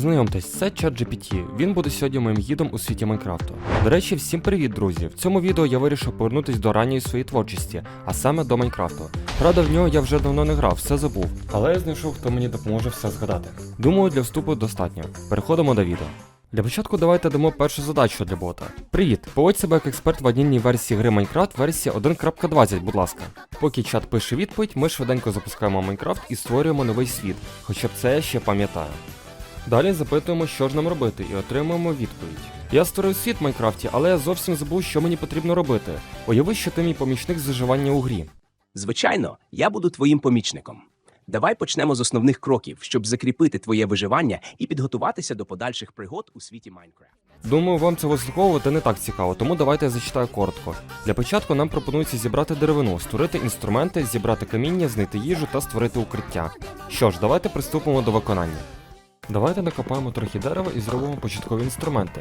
Знайомтесь, це ChatGPT. Він буде сьогодні моїм гідом у світі Майнкрафту. До речі, всім привіт, друзі! В цьому відео я вирішив повернутись до ранньої своєї творчості, а саме до Майнкрафту. Правда, в нього я вже давно не грав, все забув. Але я знайшов, хто мені допоможе все згадати. Думаю, для вступу достатньо. Переходимо до відео. Для початку давайте дамо першу задачу для бота. Привіт, поводь себе як експерт в одній версії гри Minecraft версії 1.20, будь ласка. Поки чат пише відповідь, ми швиденько запускаємо Minecraft і створюємо новий світ, хоча б це я ще пам'ятаю. Далі запитуємо, що ж нам робити, і отримуємо відповідь. Я створив світ в Майнкрафті, але я зовсім забув, що мені потрібно робити. Уяви, що ти мій помічник з виживання у грі. Звичайно, я буду твоїм помічником. Давай почнемо з основних кроків, щоб закріпити твоє виживання і підготуватися до подальших пригод у світі Майнкрафт. Думаю, вам це вислуховувати не так цікаво, тому давайте я зачитаю коротко. Для початку нам пропонується зібрати деревину, створити інструменти, зібрати каміння, знайти їжу та створити укриття. Що ж, давайте приступимо до виконання. Давайте накопаємо трохи дерева і зробимо початкові інструменти.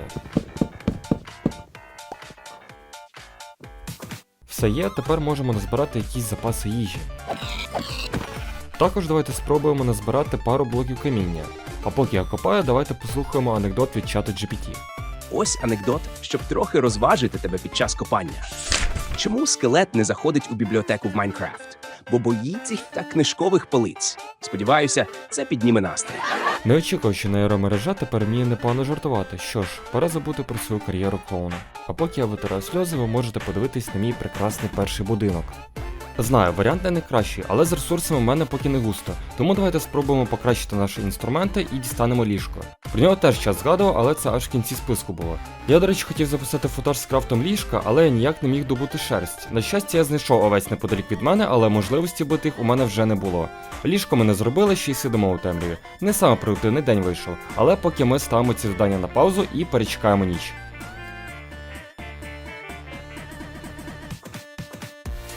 Все є, тепер можемо назбирати якісь запаси їжі. Також давайте спробуємо назбирати пару блоків каміння. А поки я копаю, давайте послухаємо анекдот від чату GPT. Ось анекдот, щоб трохи розважити тебе під час копання. Чому скелет не заходить у бібліотеку в Майнкрафт? Бо боїться та книжкових полиць. Сподіваюся, це підніме настрій. Не очікував, що нейромережа тепер вміє непогано жартувати. Що ж, пора забути про свою кар'єру клоуна. А поки я витираю сльози, ви можете подивитись на мій прекрасний перший будинок. Знаю, варіант не найкращий, але з ресурсами в мене поки не густо. Тому давайте спробуємо покращити наші інструменти і дістанемо ліжко. Про нього теж час згадував, але це аж в кінці списку було. Я, до речі, хотів записати футаж з крафтом ліжка, але я ніяк не міг добути шерсть. На щастя, я знайшов овець неподалік від мене, але можливості бити їх у мене вже не було. Ліжко ми не зробили, ще й сидимо у темряві. Не саме продуктивний день вийшов, але поки ми ставимо ці завдання на паузу і перечекаємо ніч.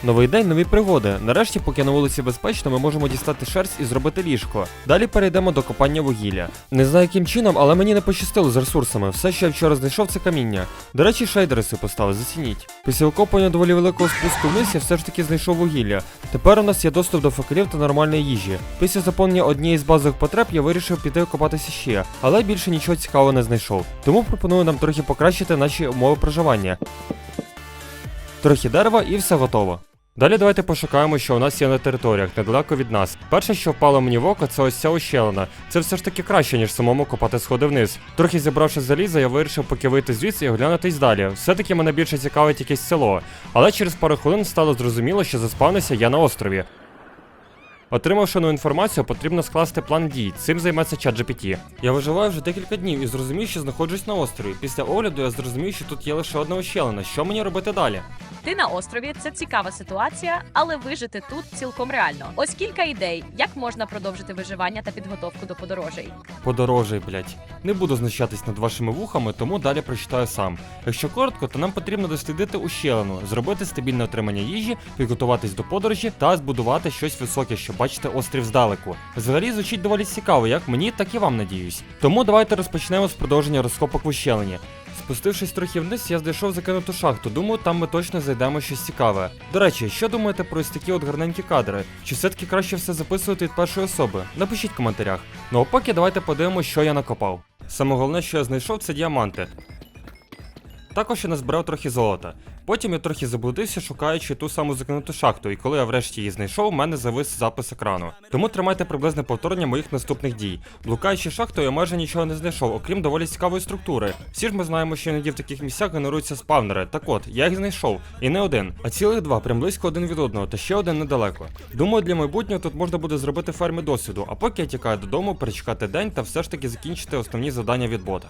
Новий день, нові пригоди. Нарешті, поки на вулиці безпечно, ми можемо дістати шерсть і зробити ліжко. Далі перейдемо до копання вугілля. Не знаю яким чином, але мені не пощастило з ресурсами. Все, що я вчора знайшов, це каміння. До речі, шейдери си поставили, зацініть. Після окопання доволі великого спуску вниз я все ж таки знайшов вугілля. Тепер у нас є доступ до факелів та нормальної їжі. Після заповнення однієї з базових потреб я вирішив піти копатися ще, але більше нічого цікавого не знайшов. Тому пропоную нам трохи покращити наші умови проживання. Трохи дерева і все готово. Далі давайте пошукаємо, що у нас є на територіях, недалеко від нас. Перше, що впало мені в око, це ось ця ущелина. Це все ж таки краще, ніж самому копати сходи вниз. Трохи зібравши заліза, я вирішив поки вийти звідси і оглянутись далі. Все-таки мене більше цікавить якесь село. Але через пару хвилин стало зрозуміло, що заспавнився я на острові. Отримавши нову інформацію, потрібно скласти план дій. Цим займеться ChatGPT. Я виживаю вже декілька днів і зрозумів, що знаходжусь на острові. Після огляду я зрозумів, що тут є лише одна ощелина. Що мені робити далі? Ти на острові це цікава ситуація, але вижити тут цілком реально. Ось кілька ідей, як можна продовжити виживання та підготовку до подорожей. Подорожей, блять. Не буду знущатись над вашими вухами, тому далі прочитаю сам. Якщо коротко, то нам потрібно дослідити ущелину, зробити стабільне отримання їжі, підготуватись до подорожі та збудувати щось високе, щоб бачити острів здалеку. Взагалі звучить доволі цікаво, як мені, так і вам надіюсь. Тому давайте розпочнемо з продовження розкопок в ущелині. Спустившись трохи вниз, я знайшов закинуту шахту. Думаю, там ми точно знайдемо щось цікаве. До речі, що думаєте про ось такі от гарненькі кадри? Чи все-таки краще все записувати від першої особи? Напишіть в коментарях. Ну а поки давайте подивимося, що я накопав. Саме головне, що я знайшов, це діаманти. Також я назбирав трохи золота. Потім я трохи заблудився, шукаючи ту саму закинуту шахту, і коли я врешті її знайшов, у мене завис запис екрану. Тому тримайте приблизне повторення моїх наступних дій. Блукаючи шахтою, я майже нічого не знайшов, окрім доволі цікавої структури. Всі ж ми знаємо, що іноді в таких місцях генеруються спавнери. Так от, я їх знайшов. І не один, а цілих два, прям близько один від одного, та ще один недалеко. Думаю, для майбутнього тут можна буде зробити ферми досвіду, а поки я тікаю додому, перечекати день та все ж таки закінчити основні завдання від бота.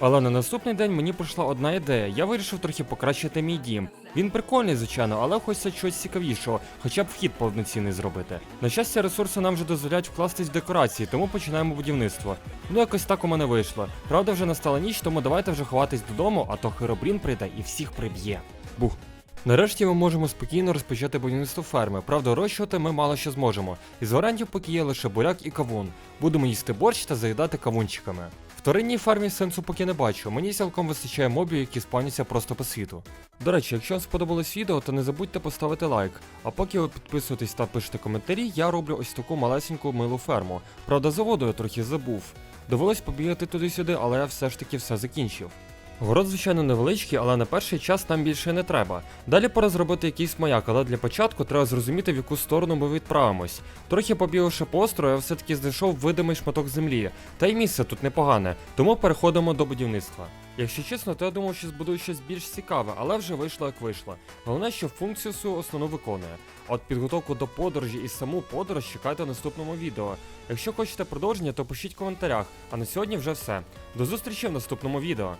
Але на наступний день мені прийшла одна ідея. Я вирішив трохи покращити мій дім. Він прикольний, звичайно, але хочеться щось цікавішого, хоча б вхід повноцінний зробити. На щастя, ресурси нам вже дозволяють вкластись в декорації, тому починаємо будівництво. Ну якось так у мене вийшло. Правда, вже настала ніч, тому давайте вже ховатись додому, а то Херобрін прийде і всіх приб'є. Бух. Нарешті ми можемо спокійно розпочати будівництво ферми. Правда, розчувати ми мало що зможемо. Із варіантів поки є лише буряк і кавун. Будемо їсти борщ та заїдати кавунчиками. Вторинній фармі сенсу поки не бачу, мені цілком вистачає мобів, які спавняться просто по світу. До речі, якщо вам сподобалось відео, то не забудьте поставити лайк. А поки ви підписуєтесь та пишете коментарі, я роблю ось таку малесеньку милу ферму. Правда, заводу я трохи забув. Довелось побігати туди-сюди, але я все ж таки все закінчив. Город, звичайно, невеличкий, але на перший час нам більше не треба. Далі пора зробити якийсь маяк, але для початку треба зрозуміти, в яку сторону ми відправимось. Трохи побігавши по острову, я все-таки знайшов видимий шматок землі, та й місце тут непогане, тому переходимо до будівництва. Якщо чесно, то я думав, що збудую щось більш цікаве, але вже вийшло як вийшло. Головне, що функцію свою основну виконує. От підготовку до подорожі і саму подорож чекайте в наступному відео. Якщо хочете продовження, то пишіть в коментарях. А на сьогодні вже все. До зустрічі в наступному відео.